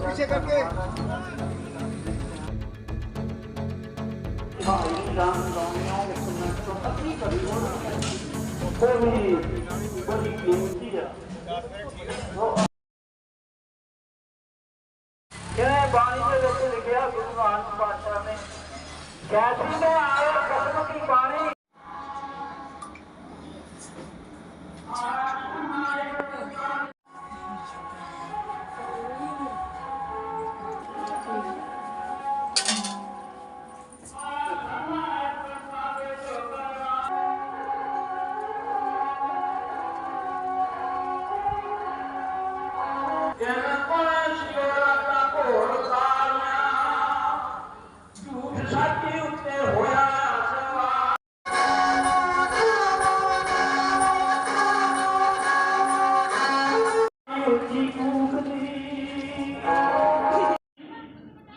पीछे करके। बड़ी कीमती है बाणी में जैसे लिखे गुरु नानक पातशाह ने। कहती मैं आया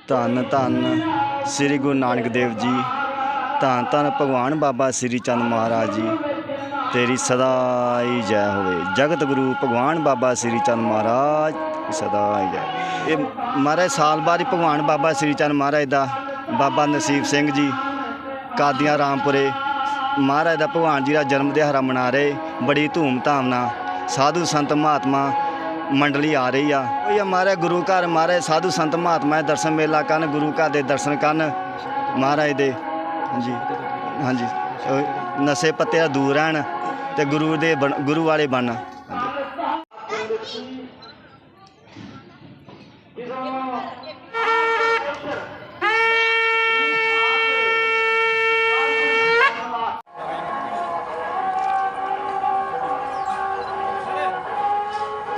ਧੰਨ ਧੰਨ ਸ੍ਰੀ ਗੁਰੂ ਨਾਨਕ ਦੇਵ ਜੀ, ਧੰਨ ਧੰਨ ਭਗਵਾਨ ਬਾਬਾ ਸ੍ਰੀ ਚੰਦ ਮਹਾਰਾਜ ਜੀ, ਤੇਰੀ ਸਦਾ ਹੀ ਜੈ ਹੋਵੇ। ਜਗਤ ਗੁਰੂ ਭਗਵਾਨ ਬਾਬਾ ਸ੍ਰੀ ਚੰਦ ਮਹਾਰਾਜ ਦੀ ਸਦਾ ਹੀ ਜੈ। ਇਹ ਮਹਾਰਾਜ, ਸਾਲ ਬਾਅਦ ਹੀ ਭਗਵਾਨ ਬਾਬਾ ਸ੍ਰੀ ਚੰਦ ਮਹਾਰਾਜ ਦਾ ਬਾਬਾ ਨਸੀਬ ਸਿੰਘ ਜੀ, ਕਾਦੀਆਂ ਰਾਮਪੁਰੇ, ਮਹਾਰਾਜ ਦਾ ਭਗਵਾਨ ਜੀ ਦਾ ਜਨਮ ਦਿਹਾੜਾ ਮਨਾ ਰਹੇ। ਬੜੀ ਧੂਮ-ਧਾਮ ਨਾਲ ਸਾਧੂ ਸੰਤ ਮਹਾਤਮਾ ਮੰਡਲੀ ਆ ਰਹੀ ਆ। ਉਹ ਇਹ ਮਹਾਰਾਜ ਗੁਰੂ ਘਰ ਮਹਾਰਾਜ ਸਾਧੂ ਸੰਤ ਮਹਾਤਮਾ ਦੇ ਦਰਸ਼ਨ ਮੇਲਾ ਕਰਨ, ਗੁਰੂ ਘਰ ਦੇ ਦਰਸ਼ਨ ਕਰਨ। ਮਹਾਰਾਜ ਦੇ, ਹਾਂਜੀ ਹਾਂਜੀ। ਨਸ਼ੇ ਪੱਤੇ ਦੂਰ ਰਹਿਣ ਤੇ ਗੁਰੂ ਦੇ ਬਣ- ਗੁਰੂ ਵਾਲੇ ਬਣਨ।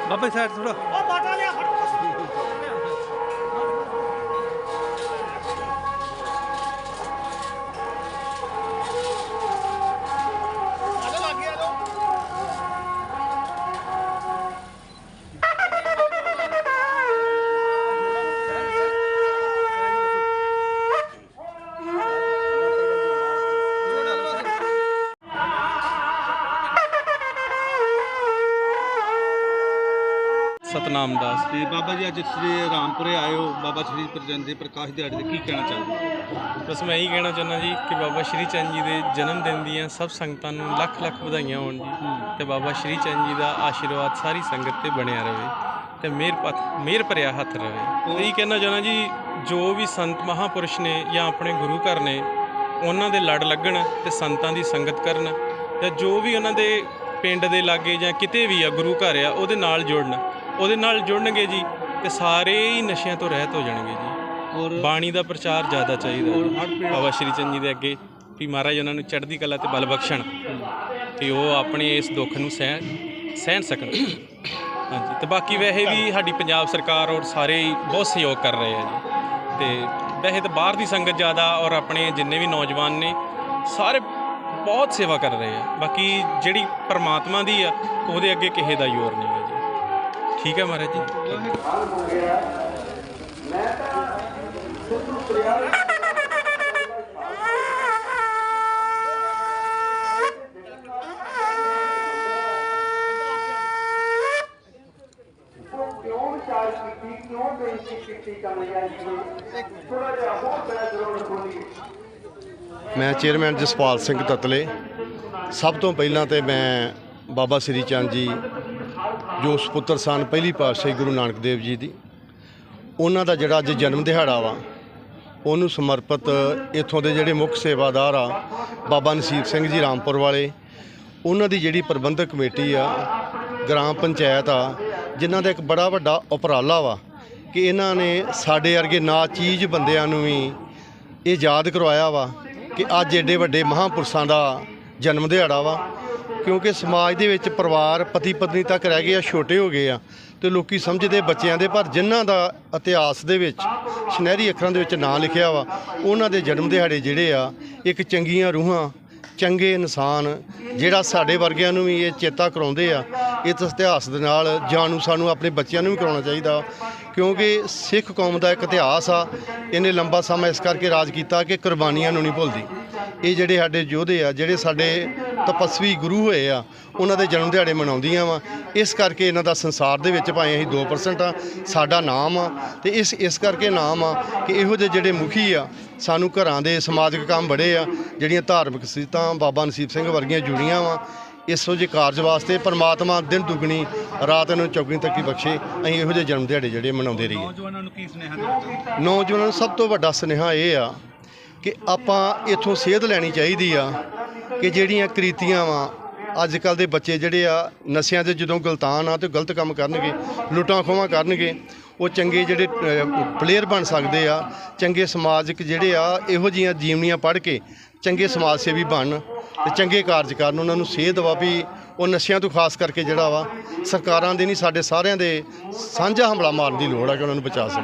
ਹਾਂਜੀ ਬਾਬਾ ਸਾਈਡ ਸਤਨਾਮ ਦਾਸ। ਤੇ ਬਾਬਾ ਜੀ ਅੱਜ ਸ੍ਰੀ ਰਾਮਪੁਰੇ ਆਏ ਹੋ ਬਾਬਾ ਸ਼੍ਰੀ ਪ੍ਰਜਨ ਦੇ ਪ੍ਰਕਾਸ਼ ਦਿਹਾੜੇ ਤੇ ਕੀ ਕਹਿਣਾ ਚਾਹੁੰਦੇ ਹੋ ਬਸ ਮੈਂ ਇਹੀ ਕਹਿਣਾ ਚਾਹੁੰਦਾ ਜੀ ਕਿ ਬਾਬਾ ਸ਼੍ਰੀ ਚੰਦ ਜੀ ਦੇ ਜਨਮ ਦਿਨ ਦੀਆਂ ਸਭ ਸੰਗਤਾਂ ਨੂੰ ਲੱਖ ਲੱਖ ਵਧਾਈਆਂ ਹੋਣ ਜੀ। ਤੇ ਬਾਬਾ ਸ਼੍ਰੀ ਚੰਦ ਜੀ ਦਾ ਆਸ਼ੀਰਵਾਦ ਸਾਰੀ ਸੰਗਤ ਤੇ ਬਣਿਆ ਰਹੇ ਤੇ ਮਿਹਰ ਪਤ ਮਿਹਰ ਭਰਿਆ ਹੱਥ ਰਹੇ ਇਹੀ ਕਹਿਣਾ ਚਾਹੁੰਦਾ ਜੀ ਜੋ ਵੀ ਸੰਤ ਮਹਾਪੁਰਸ਼ ਨੇ ਜਾਂ ਆਪਣੇ ਗੁਰੂ ਘਰ ਨੇ ਉਹਨਾਂ ਦੇ ਲੜ ਲੱਗਣ ਤੇ ਸੰਤਾਂ ਦੀ ਸੰਗਤ ਕਰਨ ਤੇ ਜੋ ਵੀ ਉਹਨਾਂ ਦੇ ਪਿੰਡ ਦੇ ਲਾਗੇ ਜਾਂ ਕਿਤੇ ਵੀ ਆ ਗੁਰੂ ਘਰ ਆ ਉਹਦੇ ਨਾਲ ਜੁੜਨ। ਉਹਦੇ ਨਾਲ ਜੁੜਨਗੇ ਜੀ ਤੇ ਸਾਰੇ ਹੀ ਨਸ਼ਿਆਂ ਤੋਂ ਰਹਿਤ ਹੋ ਜਾਣਗੇ ਜੀ। ਔਰ ਬਾਣੀ ਦਾ ਪ੍ਰਚਾਰ ਜ਼ਿਆਦਾ ਚਾਹੀਦਾ ਬਾਬਾ ਸ਼੍ਰੀ ਚੰਦ ਜੀ ਦੇ ਅੱਗੇ ਵੀ ਮਹਾਰਾਜ ਉਹਨਾਂ ਨੂੰ ਚੜ੍ਹਦੀ ਕਲਾ ਤੇ ਬਲ ਬਖਸ਼ਣ ਕਿ ਉਹ ਆਪਣੇ ਇਸ ਦੁੱਖ ਨੂੰ ਸਹਿ ਸਹਿਣ ਸਕਣ। ਹਾਂਜੀ ਤੇ ਬਾਕੀ ਵੈਸੇ ਵੀ ਸਾਡੀ ਪੰਜਾਬ ਸਰਕਾਰ ਔਰ ਸਾਰੇ ਹੀ ਬਹੁਤ ਸਹਿਯੋਗ ਕਰ ਰਹੇ ਆ ਜੀ। ਤੇ ਵੈਸੇ ਤਾਂ ਬਾਹਰ ਦੀ ਸੰਗਤ ਜ਼ਿਆਦਾ ਔਰ ਆਪਣੇ ਜਿੰਨੇ ਵੀ ਨੌਜਵਾਨ ਨੇ ਸਾਰੇ ਬਹੁਤ ਸੇਵਾ ਕਰ ਰਹੇ ਆ। ਬਾਕੀ ਜਿਹੜੀ ਪਰਮਾਤਮਾ ਦੀ ਆ ਉਹਦੇ ਅੱਗੇ ਕਿਸੇ ਦਾ ਜ਼ੋਰ ਨਹੀਂ। ਠੀਕ ਹੈ ਮਹਾਰਾਜ ਜੀ। ਕਿਉਂ ਵਿਚਾਰ ਕੀਤੀ ਕਿਉਂ ਬੇਇੱਜ਼ਤੀ ਕੀਤੀ ਮੈਂ ਚੇਅਰਮੈਨ ਜਸਪਾਲ ਸਿੰਘ ਤਤਲੇ। ਸਭ ਤੋਂ ਪਹਿਲਾਂ ਤੇ ਮੈਂ ਬਾਬਾ ਸ੍ਰੀ ਚੰਦ ਜੀ ਜੋ ਸੁਪੁੱਤਰ ਸਨ ਪਹਿਲੀ ਪਾਤਸ਼ਾਹੀ ਗੁਰੂ ਨਾਨਕ ਦੇਵ ਜੀ ਦੀ, ਉਹਨਾਂ ਦਾ ਜਿਹੜਾ ਅੱਜ ਜਨਮ ਦਿਹਾੜਾ ਵਾ, ਉਹਨੂੰ ਸਮਰਪਿਤ ਇੱਥੋਂ ਦੇ ਜਿਹੜੇ ਮੁੱਖ ਸੇਵਾਦਾਰ ਆ, ਬਾਬਾ ਨਸੀਬ ਸਿੰਘ ਜੀ ਰਾਮਪੁਰ ਵਾਲੇ, ਉਹਨਾਂ ਦੀ ਜਿਹੜੀ ਪ੍ਰਬੰਧਕ ਕਮੇਟੀ ਆ, ਗ੍ਰਾਮ ਪੰਚਾਇਤ ਆ, ਜਿਨ੍ਹਾਂ ਦਾ ਇੱਕ ਬੜਾ ਵੱਡਾ ਉਪਰਾਲਾ ਵਾ ਕਿ ਇਹਨਾਂ ਨੇ ਸਾਡੇ ਵਰਗੇ ਨਾ ਚੀਜ਼ ਬੰਦਿਆਂ ਨੂੰ ਵੀ ਇਹ ਯਾਦ ਕਰਵਾਇਆ ਵਾ ਕਿ ਅੱਜ ਐਡੇ ਵੱਡੇ ਮਹਾਂਪੁਰਸ਼ਾਂ ਦਾ ਜਨਮ ਦਿਹਾੜਾ ਵਾ। ਕਿਉਂਕਿ ਸਮਾਜ ਦੇ ਵਿੱਚ ਪਰਿਵਾਰ ਪਤੀ ਪਤਨੀ ਤੱਕ ਰਹਿ ਗਏ ਆ, ਛੋਟੇ ਹੋ ਗਏ ਆ, ਤੇ ਲੋਕੀ ਸਮਝਦੇ ਬੱਚਿਆਂ ਦੇ, ਪਰ ਜਿਨ੍ਹਾਂ ਦਾ ਇਤਿਹਾਸ ਦੇ ਵਿੱਚ, ਸੁਨਹਿਰੀ ਅੱਖਰਾਂ ਦੇ ਵਿੱਚ ਨਾਂ ਲਿਖਿਆ ਵਾ, ਉਹਨਾਂ ਦੇ ਜਨਮ ਦਿਹਾੜੇ ਜਿਹੜੇ ਆ, ਇੱਕ ਚੰਗੀਆਂ ਰੂਹਾਂ, ਚੰਗੇ ਇਨਸਾਨ, ਜਿਹੜਾ ਸਾਡੇ ਵਰਗਿਆਂ ਨੂੰ ਵੀ ਇਹ ਚੇਤਾ ਕਰਾਉਂਦੇ ਆ, ਇਸ ਇਤਿਹਾਸ ਦੇ ਨਾਲ ਜਾਣੂ ਸਾਨੂੰ ਆਪਣੇ ਬੱਚਿਆਂ ਨੂੰ ਵੀ ਕਰਾਉਣਾ ਚਾਹੀਦਾ ਕਿਉਂਕਿ ਸਿੱਖ ਕੌਮ ਦਾ ਇੱਕ ਇਤਿਹਾਸ ਆ, ਇਹਨੇ ਲੰਬਾ ਸਮਾਂ ਇਸ ਕਰਕੇ ਰਾਜ ਕੀਤਾ ਕਿ ਕੁਰਬਾਨੀਆਂ ਨੂੰ ਨਹੀਂ ਭੁੱਲਦੀ। ਇਹ ਜਿਹੜੇ ਸਾਡੇ ਯੋਧੇ ਆ, ਜਿਹੜੇ ਸਾਡੇ ਤਪਸਵੀ ਗੁਰੂ ਹੋਏ ਆ ਉਹਨਾਂ ਦੇ ਜਨਮ ਦਿਹਾੜੇ ਮਨਾਉਂਦੀਆਂ ਵਾ। ਇਸ ਕਰਕੇ ਇਹਨਾਂ ਦਾ ਸੰਸਾਰ ਦੇ ਵਿੱਚ ਭਾਵੇਂ ਅਸੀਂ 2% ਆ ਸਾਡਾ ਨਾਮ ਆ। ਤੇ ਇਸ ਇਸ ਕਰਕੇ ਨਾਮ ਆ ਕਿ ਇਹੋ ਜਿਹੇ ਜਿਹੜੇ ਮੁਖੀ ਆ ਸਾਨੂੰ ਘਰਾਂ ਦੇ ਸਮਾਜਿਕ ਕੰਮ ਬੜੇ ਆ ਜਿਹੜੀਆਂ ਧਾਰਮਿਕ ਸੀਤਾਂ ਬਾਬਾ ਨਸੀਬ ਸਿੰਘ ਵਰਗੀਆਂ ਜੁੜੀਆਂ ਵਾ। ਇਸੋ ਜਿਹੇ ਕਾਰਜ ਵਾਸਤੇ ਪਰਮਾਤਮਾ ਦਿਨ ਦੁਗਣੀ ਰਾਤ ਨੂੰ ਚੌਗਣੀ ਤੱਕ ਹੀ ਬਖਸ਼ੇ। ਅਸੀਂ ਇਹੋ ਜਿਹੇ ਜਨਮ ਦਿਹਾੜੇ ਜਿਹੜੇ ਮਨਾਉਂਦੇ ਰਹੀਏ। ਨੌਜਵਾਨਾਂ ਨੂੰ ਕੀ ਸੁਨੇਹਾ ਦੇਣਾ? ਨੌਜਵਾਨਾਂ ਨੂੰ ਸਭ ਤੋਂ ਵੱਡਾ ਸੁਨੇਹਾ ਇਹ ਆ ਕਿ ਆਪਾਂ ਇਥੋਂ ਸੇਧ ਲੈਣੀ ਚਾਹੀਦੀ ਆ। ਕਿ ਜਿਹੜੀਆਂ ਕ੍ਰੀਤੀਆਂ ਵਾ ਅੱਜ ਕੱਲ ਦੇ ਬੱਚੇ ਜਿਹੜੇ ਆ, ਨਸ਼ਿਆਂ ਦੇ ਜਦੋਂ ਗਲਤਾਨ ਆ ਤੇ ਗਲਤ ਕੰਮ ਕਰਨਗੇ, ਲੁੱਟਾਂ ਖੋਹਾਂ ਕਰਨਗੇ, ਉਹ ਚੰਗੇ ਜਿਹੜੇ ਪਲੇਅਰ ਬਣ ਸਕਦੇ ਆ, ਚੰਗੇ ਸਮਾਜਿਕ ਜਿਹੜੇ ਆ, ਇਹੋ ਜੀਆਂ ਜੀਵਨੀਆਂ ਪੜ੍ਹ ਕੇ ਚੰਗੇ ਸਮਾਜ ਸੇਵੀ ਬਣਨ ਤੇ ਚੰਗੇ ਕਾਰਜ ਕਰਨ। ਉਹਨਾਂ ਨੂੰ ਸੇਧ ਵਾ ਵੀ ਉਹ ਨਸ਼ਿਆਂ ਤੋਂ ਖਾਸ ਕਰਕੇ ਜਿਹੜਾ ਵਾ, ਸਰਕਾਰਾਂ ਦੇ ਨਹੀਂ, ਸਾਡੇ ਸਾਰਿਆਂ ਦੇ ਸਾਂਝਾ ਹਮਲਾ ਮਾਰਨ ਦੀ ਲੋੜ ਆ ਕਿ ਉਹਨਾਂ ਨੂੰ ਬਚਾ ਸਕਣ।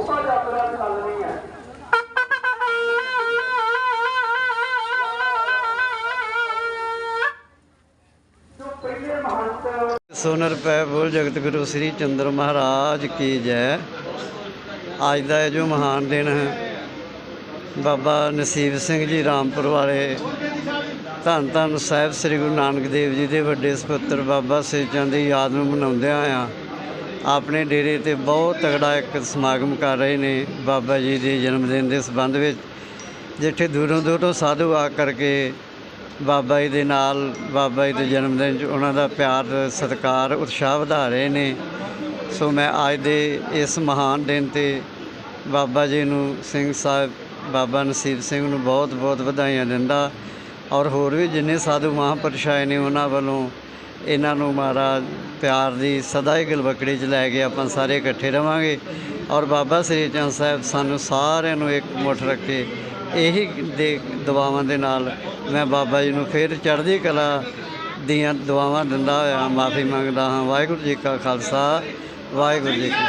ਸੁਨਰ ਪੈ ਬੋਲ ਜਗਤ ਗੁਰੂ ਸ੍ਰੀ ਚੰਦਰ ਮਹਾਰਾਜ ਕੀ ਜੈ। ਅੱਜ ਦਾ ਇਹ ਜੋ ਮਹਾਨ ਦਿਨ ਹੈ, ਬਾਬਾ ਨਸੀਬ ਸਿੰਘ ਜੀ ਰਾਮਪੁਰ ਵਾਲੇ ਧੰਨ ਧੰਨ ਸਾਹਿਬ ਸ੍ਰੀ ਗੁਰੂ ਨਾਨਕ ਦੇਵ ਜੀ ਦੇ ਵੱਡੇ ਸੁਪੁੱਤਰ ਬਾਬਾ ਸ੍ਰੀ ਚੰਦ ਦੀ ਯਾਦ ਨੂੰ ਮਨਾਉਂਦਿਆਂ ਆ ਆਪਣੇ ਡੇਰੇ ਤੇ ਬਹੁਤ ਤਗੜਾ ਇੱਕ ਸਮਾਗਮ ਕਰ ਰਹੇ ਨੇ ਬਾਬਾ ਜੀ ਦੇ ਜਨਮ ਦਿਨ ਦੇ ਸੰਬੰਧ ਵਿੱਚ, ਜਿੱਥੇ ਦੂਰੋਂ ਦੂਰੋਂ ਸਾਧੂ ਆ ਕਰਕੇ ਬਾਬਾ ਜੀ ਦੇ ਨਾਲ, ਬਾਬਾ ਜੀ ਦੇ ਜਨਮ ਦਿਨ 'ਚ ਉਹਨਾਂ ਦਾ ਪਿਆਰ, ਸਤਿਕਾਰ, ਉਤਸ਼ਾਹ ਵਧਾ ਰਹੇ ਨੇ। ਸੋ ਮੈਂ ਅੱਜ ਦੇ ਇਸ ਮਹਾਨ ਦਿਨ ਤੇ ਬਾਬਾ ਜੀ ਨੂੰ ਸਿੰਘ ਸਾਹਿਬ, ਬਾਬਾ ਨਸੀਬ ਸਿੰਘ ਨੂੰ ਬਹੁਤ ਬਹੁਤ ਵਧਾਈਆਂ ਦਿੰਦਾ ਔਰ ਹੋਰ ਵੀ ਜਿੰਨੇ ਸਾਧੂ ਮਹਾਂਪੁਰਸ਼ ਆਏ ਨੇ ਉਹਨਾਂ ਵੱਲੋਂ ਇਹਨਾਂ ਨੂੰ ਮਹਾਰਾਜ ਪਿਆਰ ਦੀ ਸਦਾ ਹੀ ਗਲਵਕੜੀ 'ਚ ਲੈ ਕੇ ਆਪਾਂ ਸਾਰੇ ਇਕੱਠੇ ਰਵਾਂਗੇ। ਔਰ ਬਾਬਾ ਸ੍ਰੀ ਚੰਦ ਸਾਹਿਬ ਸਾਨੂੰ ਸਾਰਿਆਂ ਨੂੰ ਇੱਕ ਮੁੱਠ ਰੱਖੇ ਇਹੀ ਦੇ ਦੁਆਵਾਂ ਦੇ ਨਾਲ ਮੈਂ ਬਾਬਾ ਜੀ ਨੂੰ ਫਿਰ ਚੜ੍ਹਦੀ ਕਲਾ ਦੀਆਂ ਦੁਆਵਾਂ ਦਿੰਦਾ ਹੋਇਆ, ਮਾਫੀ ਮੰਗਦਾ ਹਾਂ। ਵਾਹਿਗੁਰੂ ਜੀ ਕਾ ਖਾਲਸਾ, ਵਾਹਿਗੁਰੂ ਜੀ ਕੀ